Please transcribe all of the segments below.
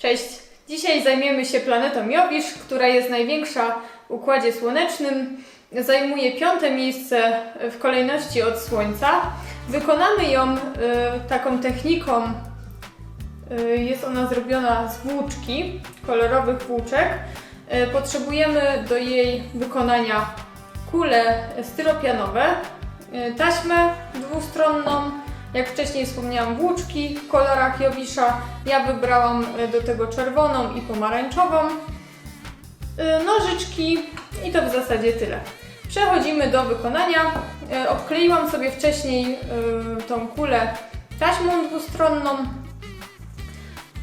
Cześć! Dzisiaj zajmiemy się planetą Jowisz, która jest największa w Układzie Słonecznym. Zajmuje piąte miejsce w kolejności od Słońca. Wykonamy ją y, taką techniką. y, jest ona zrobiona z włóczki, kolorowych włóczek. Y, potrzebujemy do jej wykonania kule styropianowe, y, taśmę dwustronną, jak wcześniej wspomniałam, włóczki w kolorach Jowisza. Ja wybrałam y, do tego czerwoną i pomarańczową. Y, Nożyczki i to w zasadzie tyle. Przechodzimy do wykonania. Y, Obkleiłam sobie wcześniej tą kulę taśmą dwustronną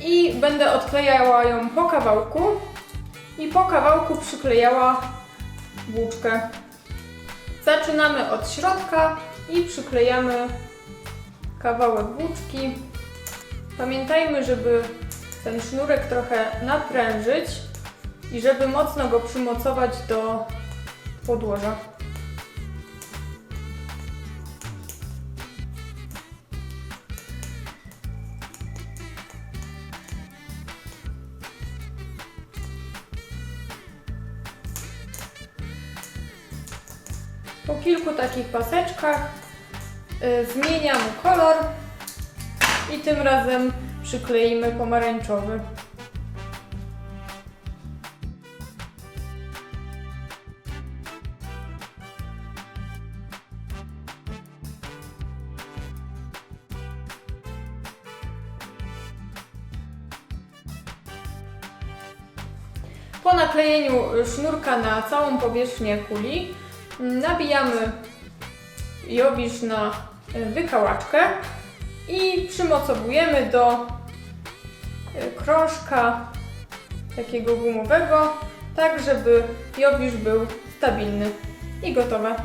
i będę odklejała ją po kawałku i po kawałku przyklejała włóczkę. Zaczynamy od środka i przyklejamy kawałek włóczki. Pamiętajmy, żeby ten sznurek trochę naprężyć i żeby mocno go przymocować do podłoża. Po kilku takich paseczkach y, zmieniamy kolor i tym razem przykleimy pomarańczowy. Po naklejeniu sznurka na całą powierzchnię kuli nabijamy jowisz na y, wykałaczkę i przymocowujemy do y, krążka takiego gumowego, tak żeby jowisz był stabilny i gotowe.